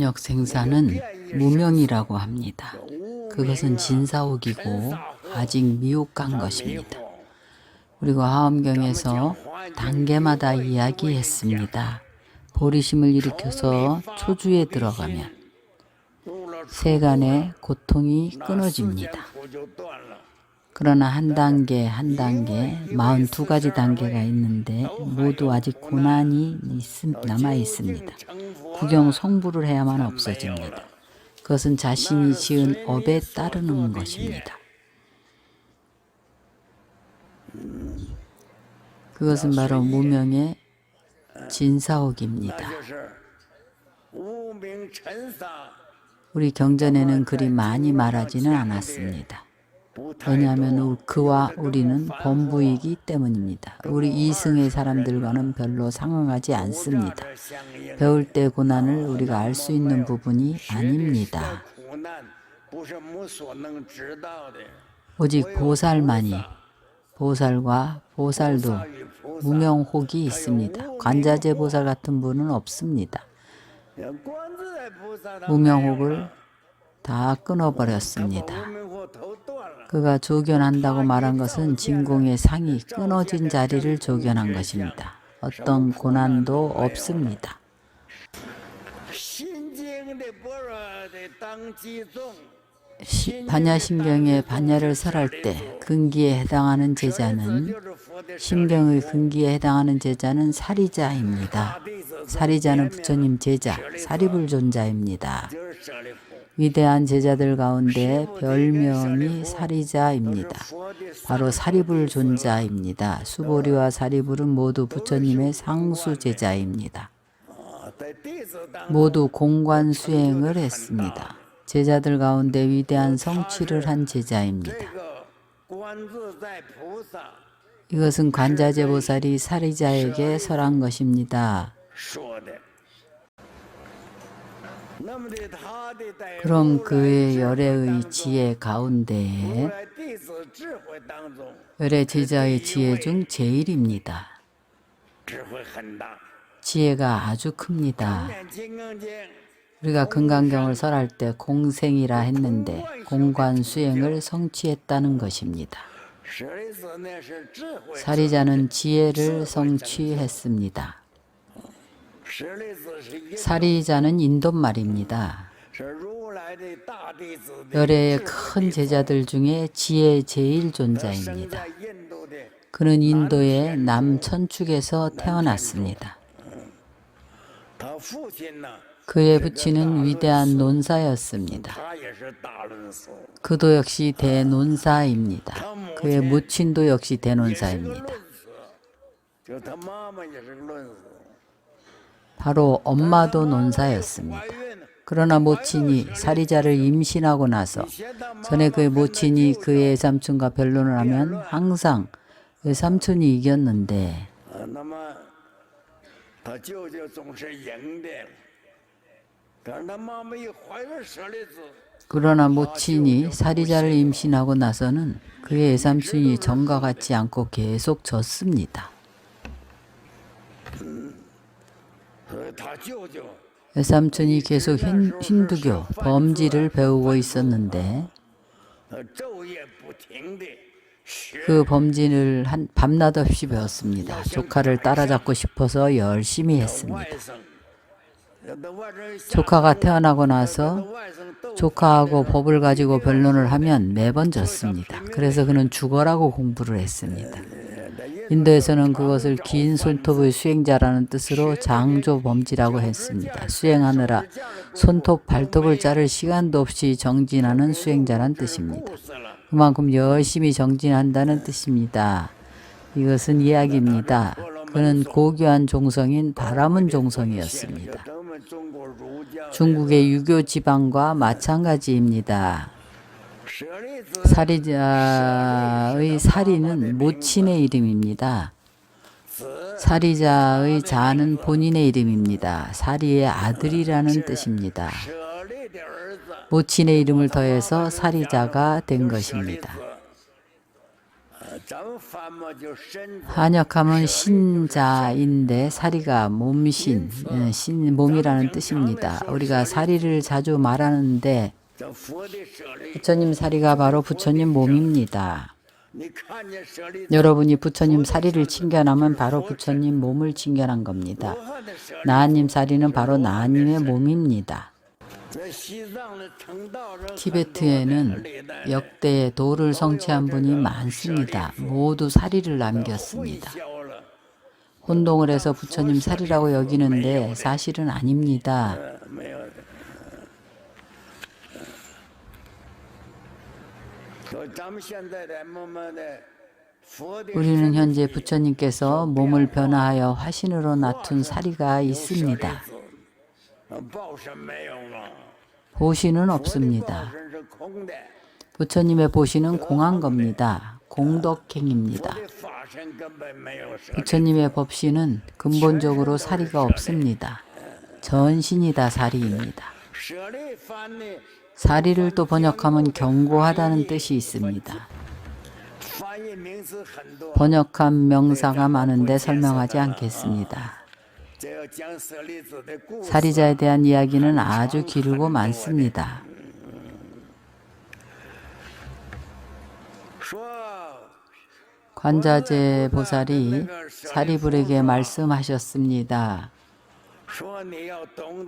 역 생사는 무명이라고 합니다. 그것은 진사옥이고 아직 미혹한 것입니다. 그리고 하엄경에서 단계마다 이야기했습니다. 보리심을 일으켜서 초주에 들어가면 세간의 고통이 끊어집니다. 그러나 한 단계 한 단계 42가지 단계가 있는데 모두 아직 고난이 남아 있습니다. 구경 성부를 해야만 없어집니다. 그것은 자신이 지은 업에 따르는 것입니다. 그것은 바로 무명의 진사옥입니다. 우리 경전에는 그리 많이 말하지는 않았습니다. 왜냐하면 그와 우리는 본부이기 때문입니다. 우리 이승의 사람들과는 별로 상응하지 않습니다. 배울 때 고난을 우리가 알 수 있는 부분이 아닙니다. 오직 보살만이 보살과 보살도 무명혹이 있습니다. 관자재 보살 같은 분은 없습니다. 무명혹을 다 끊어버렸습니다. 그가 조견한다고 말한 것은 진공의 상이 끊어진 자리를 조견한 것입니다. 어떤 고난도 없습니다. 반야심경의 반야를 설할 때 근기에 해당하는 제자는 심경의 근기에 해당하는 제자는 사리자입니다. 사리자는 부처님 제자, 사리불존자입니다. 위대한 제자들 가운데 별명이 사리자입니다. 바로 사리불 존자입니다. 수보리와 사리불은 모두 부처님의 상수 제자입니다. 모두 공관 수행을 했습니다. 제자들 가운데 위대한 성취를 한 제자입니다. 이것은 관자재보살이 사리자에게 설한 것입니다. 그럼 그의 열애의 지혜 가운데에 열애 제자의 지혜 중 제일입니다. 지혜가 아주 큽니다. 우리가 금강경을 설할 때 공생이라 했는데 공관 수행을 성취했다는 것입니다. 사리자는 지혜를 성취했습니다. 사리자는 인도말입니다. 열의 큰 제자들 중에 지혜 제일 존자입니다. 그는 인도의 남천축에서 태어났습니다. 그의 부친은 위대한 논사였습니다. 그도 역시 대논사입니다. 그의 모친도 역시 대논사입니다. 바로 엄마도 논사였습니다. 그러나 모친이 사리자를 임신하고 나서 전에 그의 모친이 그의 삼촌과 변론을 하면 항상 그 삼촌이 이겼는데 그러나 모친이 사리자를 임신하고 나서는 그의 애삼촌이 정과 같지 않고 계속 졌습니다. 외삼촌이 계속 힌, 힌두교 범지를 배우고 있었는데 그 범진을 한 밤낮 없이 배웠습니다. 조카를 따라잡고 싶어서 열심히 했습니다. 조카가 태어나고 나서 조카하고 법을 가지고 변론을 하면 매번 졌습니다. 그래서 그는 죽어라고 공부를 했습니다. 인도에서는 그것을 긴 손톱의 수행자라는 뜻으로 장조범지라고 했습니다. 수행하느라 손톱 발톱을 자를 시간도 없이 정진하는 수행자란 뜻입니다. 그만큼 열심히 정진한다는 뜻입니다. 이것은 이야기입니다. 그는 고귀한 종성인 바람은 종성이었습니다. 중국의 유교 지방과 마찬가지입니다. 사리자의 아, 사리는 모친의 이름입니다. 사리자의 자는 본인의 이름입니다. 사리의 아들이라는 뜻입니다. 모친의 이름을 더해서 사리자가 된 것입니다. 한역함은 신자인데 사리가 몸신, 예, 신 몸이라는 뜻입니다. 우리가 사리를 자주 말하는데 부처님 사리가 바로 부처님 몸입니다. 여러분이 부처님 사리를 칭견하면 바로 부처님 몸을 칭견한 겁니다. 나하님 사리는 바로 나하님의 몸입니다. 티베트에는 역대의 도를 성취한 분이 많습니다. 모두 사리를 남겼습니다. 혼동을 해서 부처님 사리라고 여기는데 사실은 아닙니다. 우리는 현재 부처님께서 몸을 변화하여 화신으로 나툰 사리가 있습니다. 보시는 없습니다. 부처님의 보시는 공한 겁니다. 공덕행입니다. 부처님의 법시는 근본적으로 사리가 없습니다. 전신이다 사리입니다. 사리를 또 번역하면 견고하다는 뜻이 있습니다. 번역한 명사가 많은데 설명하지 않겠습니다. 사리자에 대한 이야기는 아주 길고 많습니다. 관자재 보살이 사리불에게 말씀하셨습니다.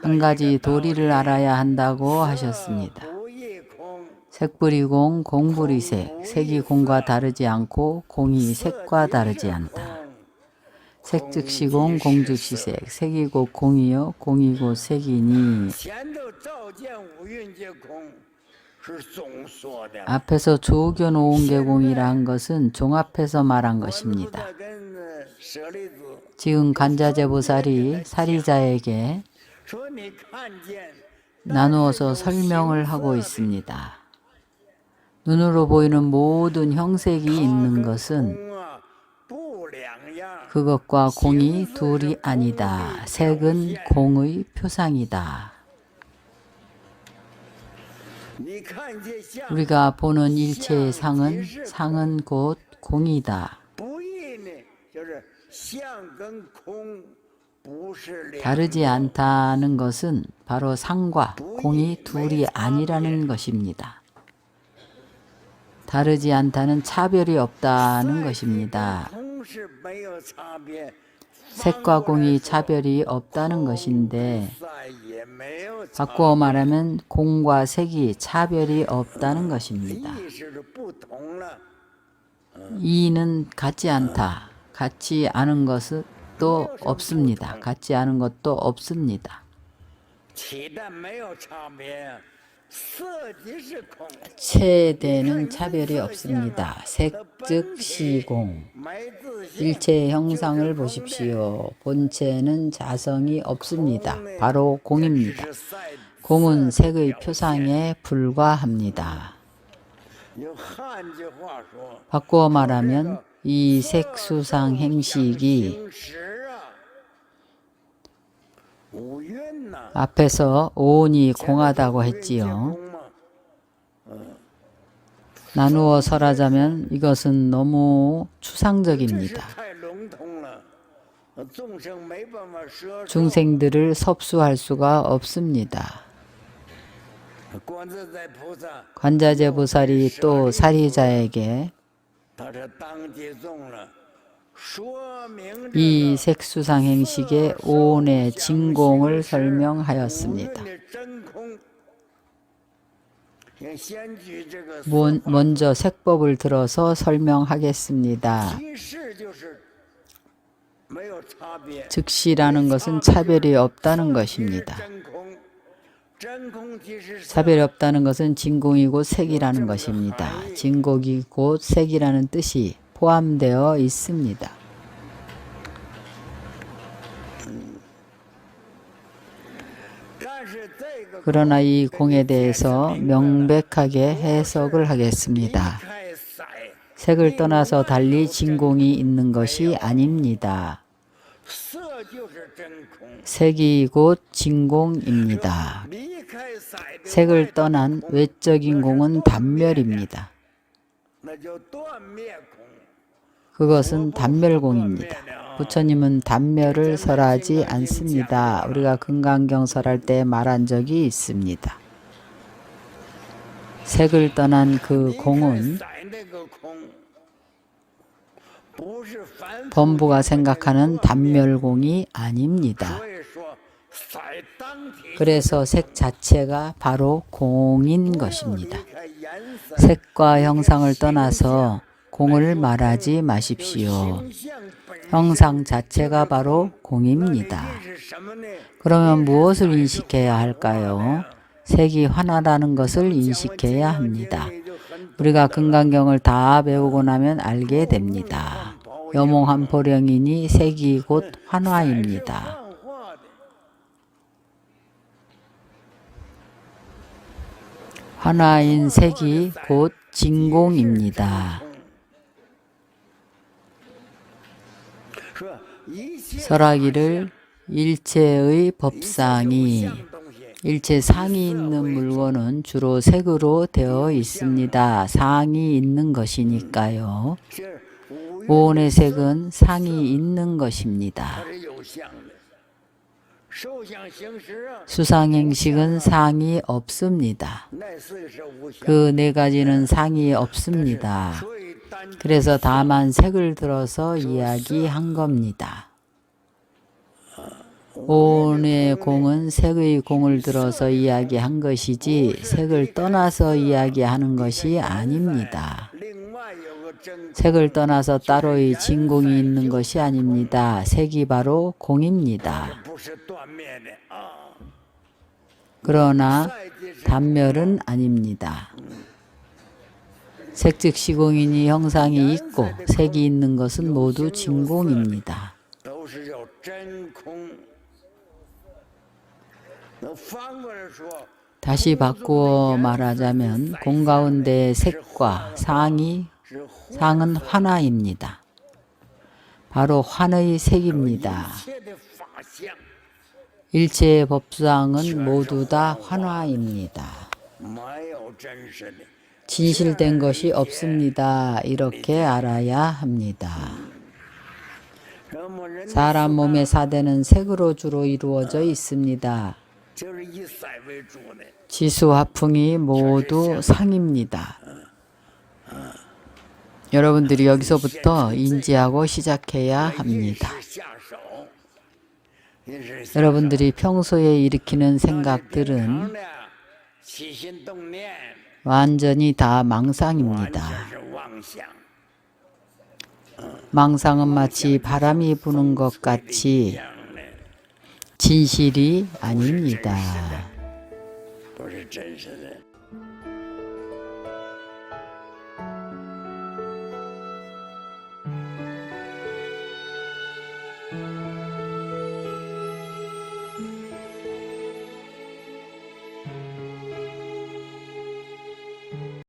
한 가지 도리를 알아야 한다고 하셨습니다. 색불이공, 공불이색, 색이 공과 다르지 않고 공이 색과 다르지 않다. 색 즉시 공, 공 즉시 색, 색이 곧 공이요, 공이 곧 색이니. 앞에서 조우겨 놓은 개공이란 것은 종합해서 말한 것입니다. 지금 간자제보살이 사리자에게 나누어서 설명을 하고 있습니다. 눈으로 보이는 모든 형색이 있는 것은 그것과 공이 둘이 아니다. 색은 공의 표상이다. 우리가 보는 일체의 상은 상은 곧 공이다. 다르지 않다는 것은 바로 상과 공이 둘이 아니라는 것입니다. 다르지 않다는 차별이 없다는 것입니다. 색과 공이 차별이 없다는 것인데 바꾸어 말하면 공과 색이 차별이 없다는 것입니다. 이는 같지 않다. 같지 않은 것은 없습니다. 같지 않은 것도 없습니다. 체대는 차별이 없습니다. 색즉 시공. 일체의 형상을 보십시오. 본체는 자성이 없습니다. 바로 공입니다. 공은 색의 표상에 불과합니다. 바꾸어 말하면 이 색수상 행식이 앞에서 오온이 공하다고 했지요. 나누어 설하자면 이것은 너무 추상적입니다. 중생들을 섭수할 수가 없습니다. 관자재 보살이 또 사리자에게 이 색수상 행식의 온의 진공을 설명하였습니다. 먼저 색법을 들어서 설명하겠습니다. 즉시라는 것은 차별이 없다는 것입니다. 차별이 없다는 것은 진공이고 색이라는 것입니다. 진공이고 색이라는 뜻이 포함되어 있습니다. 그러나 이 공에 대해서 명백하게 해석을 하겠습니다. 색을 떠나서 달리 진공이 있는 것이 아닙니다. 색이 곧 진공입니다. 색을 떠난 외적인 공은 단멸입니다. 그것은 단멸공입니다. 부처님은 단멸을 설하지 않습니다. 우리가 금강경 설할 때 말한 적이 있습니다. 색을 떠난 그 공은 범부가 생각하는 단멸공이 아닙니다. 그래서 색 자체가 바로 공인 것입니다. 색과 형상을 떠나서 공을 말하지 마십시오. 형상 자체가 바로 공입니다. 그러면 무엇을 인식해야 할까요? 색이 하나라는 것을 인식해야 합니다. 우리가 금강경을 다 배우고 나면 알게 됩니다. 여몽한 포령이니 색이 곧 환화입니다. 환화인 색이 곧 진공입니다. 설아기를 일체의 법상이 일체 상이 있는 물건은 주로 색으로 되어 있습니다. 상이 있는 것이니까요. 오온의 색은 상이 있는 것입니다. 수상행식은 상이 없습니다. 그 네 가지는 상이 없습니다. 그래서 다만 색을 들어서 이야기한 겁니다. 오온의 공은 색의 공을 들어서 이야기한 것이지 색을 떠나서 이야기하는 것이 아닙니다. 색을 떠나서 따로의 진공이 있는 것이 아닙니다. 색이 바로 공입니다. 그러나 단멸은 아닙니다. 색즉 시공이니 형상이 있고 색이 있는 것은 모두 진공입니다. 다시 바꾸어 말하자면 공 가운데 색과 상이 상은 환화입니다. 바로 환의 색입니다. 일체의 법상은 모두 다 환화입니다. 진실된 것이 없습니다. 이렇게 알아야 합니다. 사람 몸의 사대는 색으로 주로 이루어져 있습니다. 지수와 풍이 모두 상입니다. 여러분들이 여기서부터 인지하고 시작해야 합니다. 여러분들이 평소에 일으키는 생각들은 완전히 다 망상입니다. 망상은 마치 바람이 부는 것 같이 진실이 아닙니다.